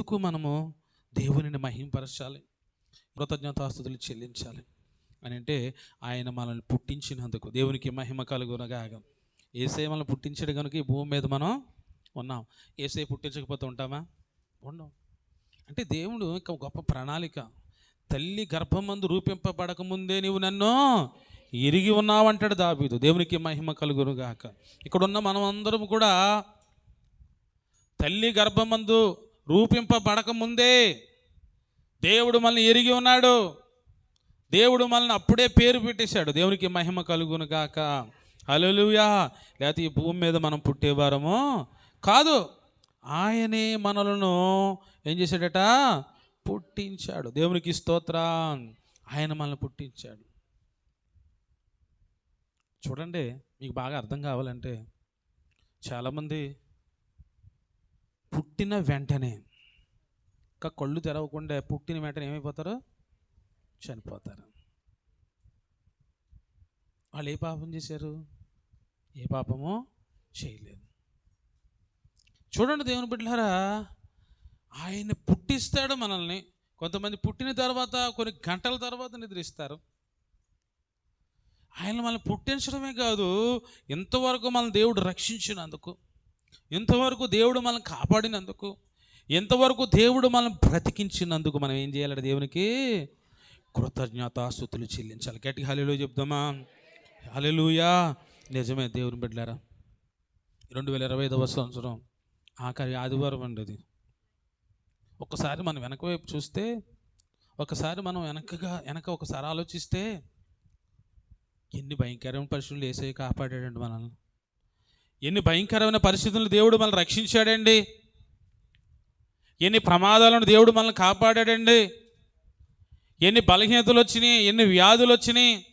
ఎందుకు మనము దేవునిని మహింపరచాలి? కృతజ్ఞతాస్తుతులు చెల్లించాలి అని అంటే ఆయన మనల్ని పుట్టించినందుకు దేవునికి మహిమ కలుగునగా ఏసై మనల్ని పుట్టించడు కనుక ఈ భూమి మీద మనం ఉన్నాం. ఏసై పుట్టించకపోతే ఉంటామా? ఉండం అంటే దేవుడు ఇంకా గొప్ప ప్రణాళిక. తల్లి గర్భమందు రూపింపబడక ముందే నీవు నన్ను ఎరిగి ఉన్నావంటాడు దాబీదు దేవునికి మహిమ కలుగునుగాక. ఇక్కడ ఉన్న మనం అందరం కూడా తల్లి గర్భమందు రూపింపబడక ముందే దేవుడు మనల్ని ఎరిగి ఉన్నాడు. దేవుడు మనల్ని అప్పుడే పేరు పెట్టేశాడు. దేవునికి మహిమ కలుగును గాక. హల్లెలూయా. లేకపోతే ఈ భూమి మీద మనం పుట్టేవారము కాదు. ఆయనే మనలను ఏం చేశాడట? పుట్టించాడు. దేవునికి స్తోత్ర. ఆయన మనల్ని పుట్టించాడు. చూడండి మీకు బాగా అర్థం కావాలంటే చాలామంది పుట్టిన వెంటనే ఇంకా కళ్ళు తెరవకుండా పుట్టిన వెంటనే ఏమైపోతారు? చనిపోతారు. వాళ్ళు ఏ పాపం చేశారు? ఏ పాపమో చేయలేదు. చూడండి దేవుని బిడ్డలారా ఆయన పుట్టిస్తాడు మనల్ని. కొంతమంది పుట్టిన తర్వాత కొన్ని గంటల తర్వాత నిద్రిస్తారు. ఆయన మనల్ని పుట్టించడమే కాదు ఇంతవరకు మన దేవుడు రక్షించినందుకు ఇంతవరకు దేవుడు మనల్ని కాపాడినందుకు ఎంతవరకు దేవుడు మనం బ్రతికించినందుకు మనం ఏం చేయాలంటే దేవునికి కృతజ్ఞతాస్తుతులు చెల్లించాలి. గట్టి హలిలో చెప్దామా? హలెలుయా నిజమే దేవుని బిడ్డారా రెండు వేల ఇరవై ఐదవ సంవత్సరం ఆఖరి ఆదివారం అండి అది. ఒకసారి మనం వెనక వైపు చూస్తే ఒకసారి మనం వెనకగా వెనక ఒకసారి ఆలోచిస్తే ఎన్ని భయంకరమైన పరిస్థితులు వేసే కాపాడాడండి మనల్ని. ఎన్ని భయంకరమైన పరిస్థితులు దేవుడు మనల్ని రక్షించాడండి. ఎన్ని ప్రమాదాలను దేవుడు మనల్ని కాపాడాడండి. ఎన్ని బలహీనతలు వచ్చినాయి ఎన్ని వ్యాధులు వచ్చినాయి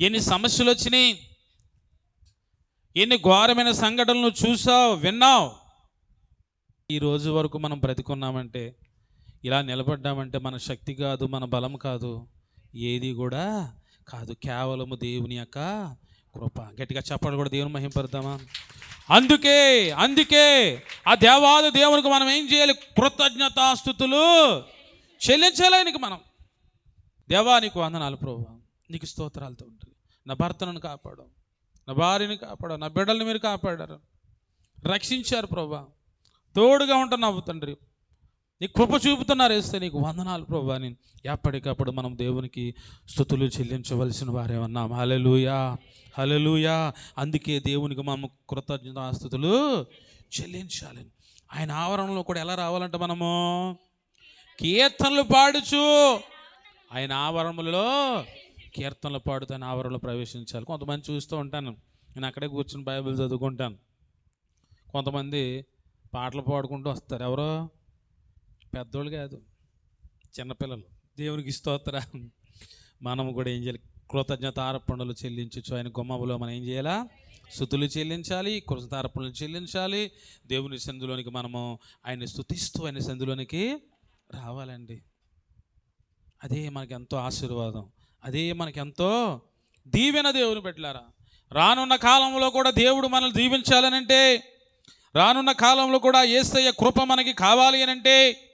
ఎన్ని సమస్యలు వచ్చినాయి ఎన్ని ఘోరమైన సంఘటనలు చూసావు విన్నావు. ఈ రోజు వరకు మనం బ్రతికున్నామంటే ఇలా నిలబడ్డామంటే మన శక్తి కాదు మన బలం కాదు ఏది కూడా కాదు. కేవలము దేవుని యొక్క కృప. గట్టిగా చెప్పడం కూడా దేవుని మహింపడతామా అందుకే అందుకే ఆ దేవాది దేవునికి మనం ఏం చేయాలి? కృతజ్ఞతాస్థుతులు చెల్లించాలి మనం. దేవా నీకు వందనాలు ప్రభు. నీకు స్తోత్రాలతో ఉంటుంది. నా భర్తను కాపాడు. నా భార్యని కాపాడు. నా బిడ్డల్ని మీరు కాపాడారు. రక్షించారు ప్రభా. తోడుగా ఉంటున్నావు తండ్రి. నీ కృప చూపుతున్నారు వేస్తే నీకు వందనాలు ప్రభు. అని ఎప్పటికప్పుడు మనం దేవునికి స్థుతులు చెల్లించవలసిన వారే ఉన్నాం. హలలుయా హలలుయా అందుకే దేవునికి మనం కృతజ్ఞతాస్థుతులు చెల్లించాలి. ఆయన ఆవరణలో కూడా ఎలా రావాలంటే మనము కీర్తనలు పాడుచు. ఆయన ఆవరణలో కీర్తనలు పాడుతూ ఆయన ఆవరణలో ప్రవేశించాలి. కొంతమంది చూస్తూ ఉంటాను. నేను అక్కడే కూర్చుని బైబిల్ చదువుకుంటాను. కొంతమంది పాటలు పాడుకుంటూ వస్తారు. ఎవరో? పెద్దోళ్ళు కాదు చిన్నపిల్లలు దేవునికి స్తోత్ర. మనము కూడా ఏం చేయాలి? కృతజ్ఞత ఆరోపణలు చెల్లించచ్చు. ఆయన గుమ్మములో మనం ఏం చేయాలా? స్థుతులు చెల్లించాలి కృతజ్ఞతార్పణలు చెల్లించాలి. దేవుని సందులోనికి మనము ఆయన స్థుతిస్తూ ఆయన సందులోనికి రావాలండి. అదే మనకి ఎంతో ఆశీర్వాదం. అదే మనకి ఎంతో దీవెన దేవుని పెట్టారా రానున్న కాలంలో కూడా దేవుడు మనల్ని దీవించాలనంటే రానున్న కాలంలో కూడా ఏసయ్య కృప మనకి కావాలి అని అంటే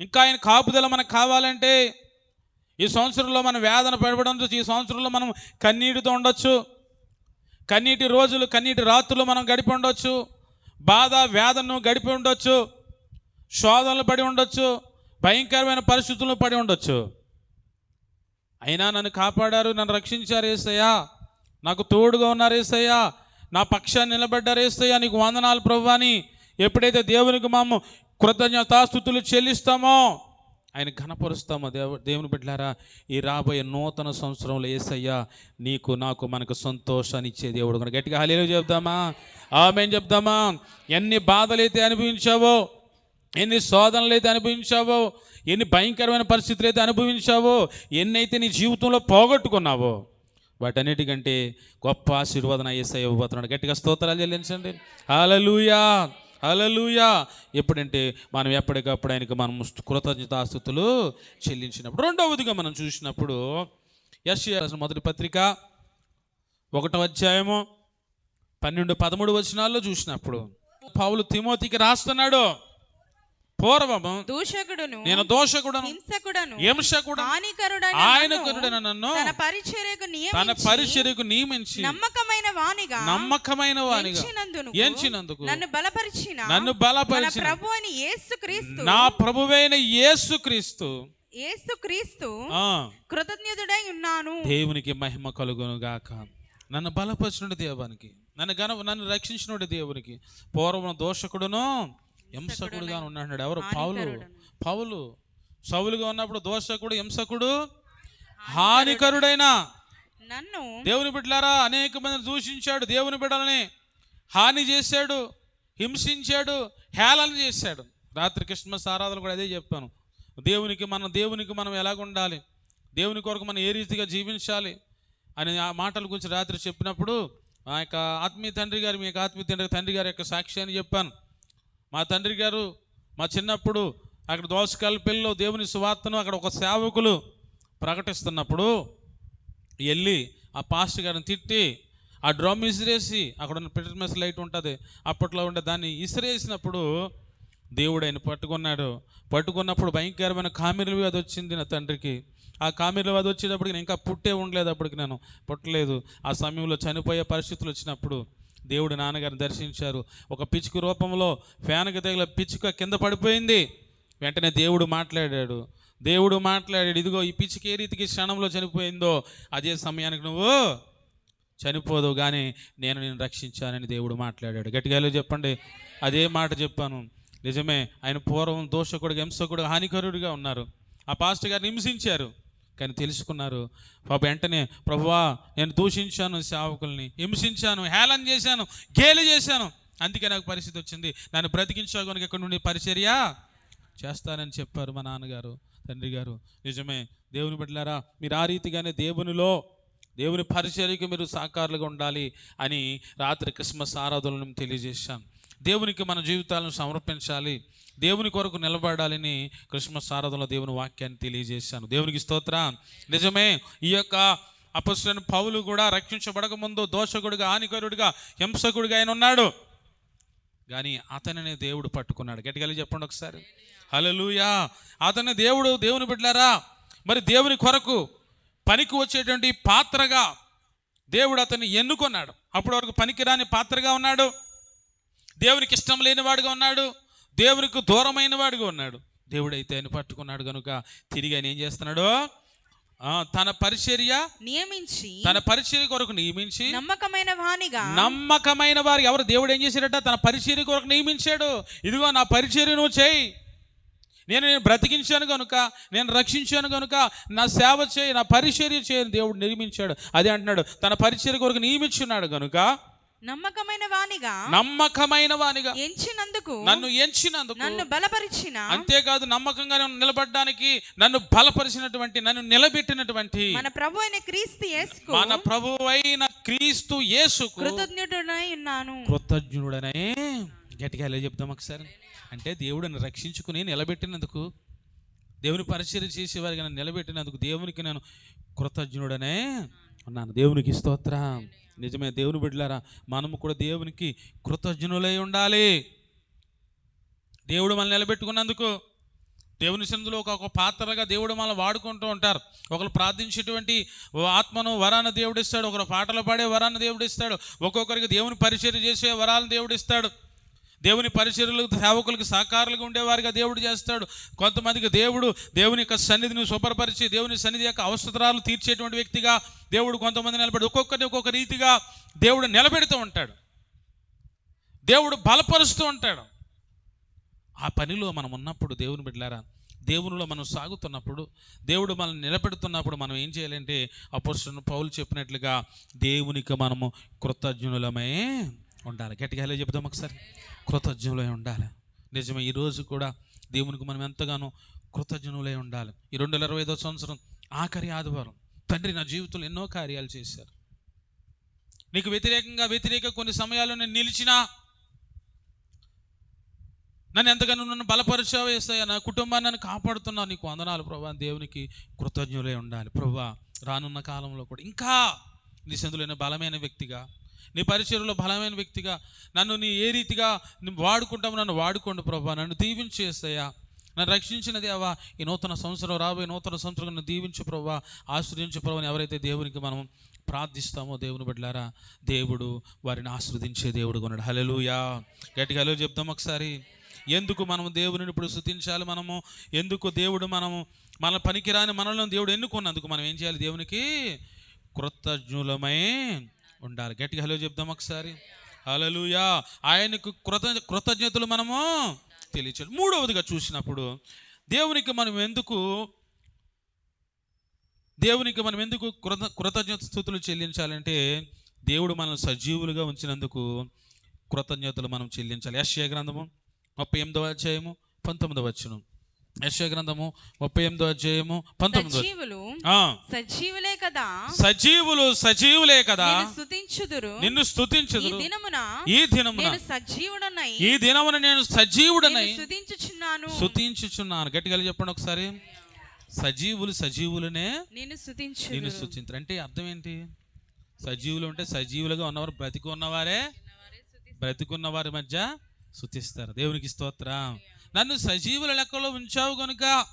ఇంకా ఆయన కాపుదల మనకు కావాలంటే ఈ సంవత్సరంలో మనం వేదన పడబడం ఈ సంవత్సరంలో మనం కన్నీటితో ఉండొచ్చు కన్నీటి రోజులు కన్నీటి రాత్రులు మనం గడిపి ఉండొచ్చు బాధ వేదనను గడిపి ఉండొచ్చు శోధనలు పడి ఉండొచ్చు భయంకరమైన పరిస్థితులను పడి ఉండొచ్చు. అయినా నన్ను కాపాడారు నన్ను రక్షించారు ఏసయ్యా. నాకు తోడుగా ఉన్నారు ఏసయ్యా. నా పక్షాన్ని నిలబడ్డారు ఏసయ్యా. నీకు వందనాలు ప్రభు అని ఎప్పుడైతే దేవునికి మాము కృతజ్ఞతాస్థుతులు చెల్లిస్తామో ఆయన ఘనపరుస్తామో దేవ దేవుని బిడ్డారా ఈ రాబోయే నూతన సంవత్సరంలో ఏసయ్యా నీకు నాకు మనకు సంతోషాన్ని ఇచ్చే దేవుడు కనుక గట్టిగా హలీలు చెప్దామా? ఆమె చెప్దామా? ఎన్ని బాధలైతే అనుభవించావో ఎన్ని శోధనలు అయితే అనుభవించావో ఎన్ని భయంకరమైన పరిస్థితులు అయితే అనుభవించావో ఎన్నైతే నీ జీవితంలో పోగొట్టుకున్నావో వాటన్నిటికంటే గొప్ప ఆశీర్వాదన ఏసై ఇవ్వబోతున్నాడు. గట్టిగా స్తోత్రాలు చెల్లించండి. హలలుయా హలలుయా ఎప్పుడంటే మనం ఎప్పటికప్పుడు ఆయనకి మనం కృతజ్ఞతాస్థుతులు చెల్లించినప్పుడు. రెండవదిగా మనం చూసినప్పుడు యశ్ మొదటి పత్రిక ఒకటో అధ్యాయము పన్నెండు పదమూడు వచనాల్లో చూసినప్పుడు. పౌలు తిమోతికి రాస్తున్నాడు. పూర్వము దూషకుడును నేను దోషకుడను హింసకుడను హింసకుడు హానికరుడైన ఆయన నన్ను తన పరిచర్యకు తన నియమించి పరిచర్యకు నియమించి నమ్మకమైన వానిగా నమ్మకమైన వానిగా ఎంచినందుకు నన్ను బలపరిచిన నన్ను బలపరిచిన ప్రభు అని యేసు క్రీస్తు. నా ప్రభువైన యేసు క్రీస్తు. యేసు క్రీస్తు ఆ. కృతజ్ఞతుడై ఉన్నాను. దేవునికి మహిమ కలుగును గాక నన్ను బలపరిచినడు దేవునికి నన్ను గన నన్ను రక్షించినడు దేవునికి. పూర్వం దోషకుడును హింసకుడుగా ఉన్నాడు ఎవరు? పౌలు. పౌలు. సౌలుగా ఉన్నప్పుడు దోషకుడు హింసకుడు హానికరుడైన. నన్ను దేవుని బిడ్డలారా అనేక మందిని దూషించాడు. దేవుని బిడ్డలని హాని చేశాడు హింసించాడు హేళన చేశాడు. రాత్రి క్రిస్మస్ ఆరాధన కూడా అదే చెప్పాను. దేవునికి మనం దేవునికి మనం ఎలాగ ఉండాలి దేవుని కొరకు మనం ఏ రీతిగా జీవించాలి? అని ఆ మాటల గురించి రాత్రి చెప్పినప్పుడు ఆ యొక్క ఆత్మీయ తండ్రి గారు మీ యొక్క ఆత్మీయ తండ్రి తండ్రి గారి యొక్క సాక్ష్యాన్ని చెప్పాను. మా తండ్రి గారు మా చిన్నప్పుడు అక్కడ దోసకల్పెల్లో దేవుని సువార్తను అక్కడ ఒక సేవకులు ప్రకటిస్తున్నప్పుడు వెళ్ళి ఆ పాస్టర్ గారిని తిట్టి ఆ డ్రమ్ ఇసిరేసి అక్కడ ఉన్న పిటర్మెస్ లైట్ ఉంటుంది అప్పట్లో ఉండే దాన్ని ఇసిరేసినప్పుడు దేవుడు ఆయన పట్టుకున్నాడు. పట్టుకున్నప్పుడు భయంకరమైన కామెర్ల వ్యాధి వచ్చింది నా తండ్రికి. ఆ కామెర్ల వ్యాధి వచ్చేటప్పటికి నేను ఇంకా పుట్టే ఉండలేదు అప్పటికి నేను. పుట్టలేదు. ఆ సమయంలో చనిపోయే పరిస్థితులు వచ్చినప్పుడు దేవుడు నాన్నగారిని దర్శించారు. ఒక పిచ్చుక రూపంలో ఫ్యాన్కి తగిలిన పిచ్చుక కింద పడిపోయింది. వెంటనే దేవుడు మాట్లాడాడు. దేవుడు మాట్లాడాడు ఇదిగో ఈ పిచ్చికి ఏ రీతికి క్షణంలో చనిపోయిందో అదే సమయానికి నువ్వు చనిపోదు కానీ నేను నేను రక్షించానని దేవుడు మాట్లాడాడు. గట్టిగాలో చెప్పండి? అదే మాట చెప్పాను. నిజమే ఆయన పూర్వం దోషకుడు హింసకుడు హానికరుడిగా ఉన్నారు. ఆ పాస్టర్ గారిని హింసించారు. కానీ తెలుసుకున్నారు. పాప వెంటనే ప్రభువా నేను దూషించాను సేవకుల్ని హింసించాను హేళన చేశాను గేలి చేశాను. అందుకే నాకు పరిస్థితి వచ్చింది. నన్ను బ్రతికించావు కనుక ఇక్కడ నుండి పరిచర్య చేస్తానని చెప్పారు మా నాన్నగారు తండ్రి గారు. నిజమే దేవుని బిడ్డలారా మీరు ఆ రీతిగానే దేవునిలో దేవుని పరిచర్యకు మీరు సాకారులుగా ఉండాలి అని రాత్రి క్రిస్మస్ ఆరాధనలను తెలియజేశాను. దేవునికి మన జీవితాలను సమర్పించాలి. దేవుని కొరకు నిలబడాలని క్రిస్మస్ ఆరాధనలో దేవుని వాక్యాన్ని తెలియజేశాను. దేవునికి స్తోత్ర. నిజమే ఈ యొక్క అపస్సుని పౌలు కూడా రక్షించబడక ముందు దోషకుడిగా హానికరుడిగా హింసకుడిగా ఆయన ఉన్నాడు. కానీ అతనిని దేవుడు పట్టుకున్నాడు. గట్టిగా చెప్పండి ఒకసారి. హలలుయా అతని దేవుడు దేవుని బిడ్డారా మరి దేవుని కొరకు పనికి వచ్చేటువంటి పాత్రగా దేవుడు అతన్ని ఎన్నుకున్నాడు. అప్పటి వరకు పనికిరాని పాత్రగా ఉన్నాడు. దేవునికి ఇష్టం లేనివాడుగా ఉన్నాడు. దేవునికి దూరమైన వాడుగా ఉన్నాడు. దేవుడు అయితే ఆయన పట్టుకున్నాడు కనుక తిరిగి ఆయన ఏం చేస్తున్నాడు? ఆ, తన పరిచర్య నియమించి తన పరిచర్య కొరకు నియమించి నమ్మకమైన వానిగా నమ్మకమైన వారు ఎవరు? దేవుడు ఏం చేశాడట? తన పరిచర్య కొరకు నియమించాడు. ఇదిగో నా పరిచర్య నువ్వు చేయి. నేను నేను బ్రతికించాను కనుక నేను రక్షించాను కనుక నా సేవ చేయి నా పరిచర్య చేయని దేవుడు నిర్మించాడు అదే అంటున్నాడు. తన పరిచర్య కొరకు నియమించున్నాడు కనుక నమ్మకమైన వానిగా నమ్మకమైన వానిగా ఎంచినందుకు నన్ను ఎంచినందుకు నన్ను బలపరిచిన అంతేకాదు నమ్మకంగా నిలబడడానికి నన్ను బలపరిచినటువంటి నన్ను నిలబెట్టినటువంటి మన ప్రభు అయిన క్రీస్తు యేసుకు మన ప్రభువైన క్రీస్తు యేసుకు కృతజ్ఞుడనై ఉన్నాను. కృతజ్ఞుడనే గట్టిగా ఎలా చెప్దాం ఒకసారి? అంటే దేవుడిని రక్షించుకుని నిలబెట్టినందుకు దేవుని పరిచయం చేసేవారికి నన్ను నిలబెట్టినందుకు దేవునికి నేను కృతజ్ఞుడనే ఉన్నాను దేవునికి స్తోత్ర. నిజమే దేవుని బిడ్డలారా మనము కూడా దేవునికి కృతజ్ఞులై ఉండాలి. దేవుడు మనల్ని నిలబెట్టుకున్నందుకు దేవుని సన్నిధిలో ఒక పాత్రగా దేవుడు మనల్ని వాడుకుంటూ ఉంటారు. ఒకరు ప్రార్థించేటువంటి ఆత్మను వరాన్ని దేవుడిస్తాడు ఒకరు పాటలు పాడే వరాన్ని దేవుడు ఇస్తాడు. ఒక్కొక్కరికి దేవుని పరిచయం చేసే వరాలను దేవుడిస్తాడు దేవుని పరిచర్లకు సేవకులకు సహకారులుగా ఉండేవారిగా దేవుడు చేస్తాడు. కొంతమందికి దేవుడు దేవుని యొక్క సన్నిధిని శుభ్రపరిచి దేవుని సన్నిధి యొక్క అవసరాలు తీర్చేటువంటి వ్యక్తిగా దేవుడు కొంతమంది నిలబడి ఒక్కొక్కరిని ఒక్కొక్క రీతిగా దేవుడు నిలబెడుతూ ఉంటాడు. దేవుడు బలపరుస్తూ ఉంటాడు. ఆ పనిలో మనం ఉన్నప్పుడు దేవుని బిడ్డలారా దేవునిలో మనం సాగుతున్నప్పుడు దేవుడు మనల్ని నిలబెడుతున్నప్పుడు మనం ఏం చేయాలంటే అపోర్షన్ పౌలు చెప్పినట్లుగా దేవునికి మనము కృతజ్ఞులమే ఉండాలి. గట్టిగా హలో చెప్దాం ఒకసారి. కృతజ్ఞులై ఉండాలి. నిజమే ఈరోజు కూడా దేవునికి మనం ఎంతగానో కృతజ్ఞులై ఉండాలి. ఈ రెండు వేల ఇరవై ఐదో సంవత్సరం ఆఖరి ఆదివారం. తండ్రి నా జీవితంలో ఎన్నో కార్యాలు చేశారు. నీకు వ్యతిరేకంగా వ్యతిరేక కొన్ని సమయాల్లో నేను నిలిచినా నన్ను ఎంతగానో నన్ను బలపరిచావు వేస్తాయా నా కుటుంబాన్ని నన్ను కాపాడుతున్నావు. నీకు వందనాలు ప్రభా. దేవునికి కృతజ్ఞులై ఉండాలి. ప్రభా రానున్న కాలంలో కూడా ఇంకా నీ సందులైన బలమైన వ్యక్తిగా నీ పరిచయంలో బలమైన వ్యక్తిగా నన్ను నీ ఏ రీతిగా వాడుకుంటాము వాడుకుంటావు నన్ను వాడుకోండి ప్రభా నన్ను దీవించేస్తాయా నన్ను రక్షించిన దేవా ఈ నూతన సంవత్సరం రాబోయే నూతన సంవత్సరం నన్ను దీవించు ప్రభా ఆశ్రయించు ప్రభు ఎవరైతే దేవునికి మనం ప్రార్థిస్తామో దేవుని బిడ్డారా దేవుడు వారిని ఆశ్రదించే దేవుడు కొన్నాడు హలెలుయా గట్టిగా హలో చెప్దాం ఒకసారి. ఎందుకు మనము దేవుని ఇప్పుడు శృతించాలి మనము? ఎందుకు దేవుడు మనము మన పనికిరాని మనలను దేవుడు ఎన్నుకున్నందుకు మనం ఏం చేయాలి దేవునికి? కృతజ్ఞులమై ఉండాలి. గట్టిగా హలో చెప్దాం ఒకసారి. హలలుయా ఆయనకు కృత కృతజ్ఞతలు మనము తెలియచాలి మూడవదిగా చూసినప్పుడు దేవునికి మనం ఎందుకు దేవునికి మనం ఎందుకు కృత కృతజ్ఞత స్థుతులు చెల్లించాలంటే దేవుడు మనం సజీవులుగా ఉంచినందుకు కృతజ్ఞతలు మనం చెల్లించాలి. యశ్య గ్రంథము ముప్పై ఎనిమిదవ అధ్యాయము పంతొమ్మిదవ వచ్చును యశ్య గ్రంథము ముప్పై ఎనిమిదవ అధ్యాయము పంతొమ్మిదవ సజీవులు సజీవులే కదా. సజీవులు సజీవులే కదా. నిన్ను స్తుతించుదురు. నిన్ను ఈ స్తుతించదురు దినమున ఈ దినమున నేను సజీవుడనై ఈ దినమున నేను సజీవుడనై నిన్ను స్తుతించుచున్నాను. స్తుతించుచున్నాను. గట్టిగా చెప్పండి ఒకసారి. సజీవులు సజీవులనే నిన్ను స్తుతించు నేను అంటే అర్థం ఏంటి? సజీవులు అంటే సజీవులుగా ఉన్నవారు బ్రతికి ఉన్నవారే బ్రతికున్న వారి మధ్య స్తుతిస్తారు. దేవునికి స్తోత్రం. నన్ను సజీవుల లెక్కలో ఉంచావు కనుక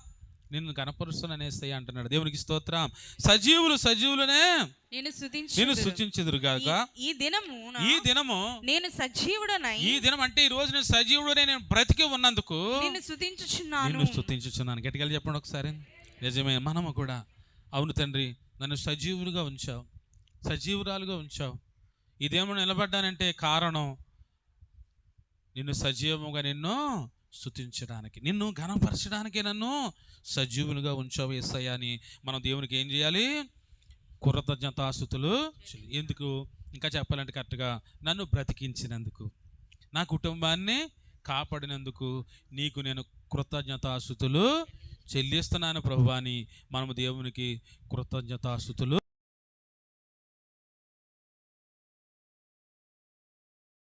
నిన్ను కనపరుస్తాననేస్తాయి అంటున్నాడు. దేవునికి స్తోత్రం. సజీవులు సజీవులనే నేను నేను సూచించదురు గాక. ఈ దినము ఈ దినము నేను సజీవుడనై ఈ దినం అంటే ఈ రోజు నేను సజీవుడనే నేను బ్రతికి ఉన్నందుకు నిన్ను స్తుతించుచున్నాను నిన్ను స్తుతించుచున్నాను గట్టిగా చెప్పండి ఒకసారి. నిజమే మనము కూడా. అవును తండ్రి నన్ను సజీవులుగా ఉంచావు. సజీవురాలుగా ఉంచావు. ఇదేమో నిలబడ్డానంటే కారణం నిన్ను సజీవముగా నిన్ను స్థుతించడానికి నిన్ను ఘనపరచడానికి నన్ను సజీవునిగా ఉంచావు ఎస్ఐ అని మనం దేవునికి ఏం చేయాలి? కృతజ్ఞతాస్థుతులు చెల్లి- ఎందుకు? ఇంకా చెప్పాలంటే కరెక్ట్గా నన్ను బ్రతికించినందుకు నా కుటుంబాన్ని కాపాడినందుకు నీకు నేను కృతజ్ఞతాస్థుతులు చెల్లిస్తున్నాను ప్రభువాని. మనము దేవునికి కృతజ్ఞతాస్థుతులు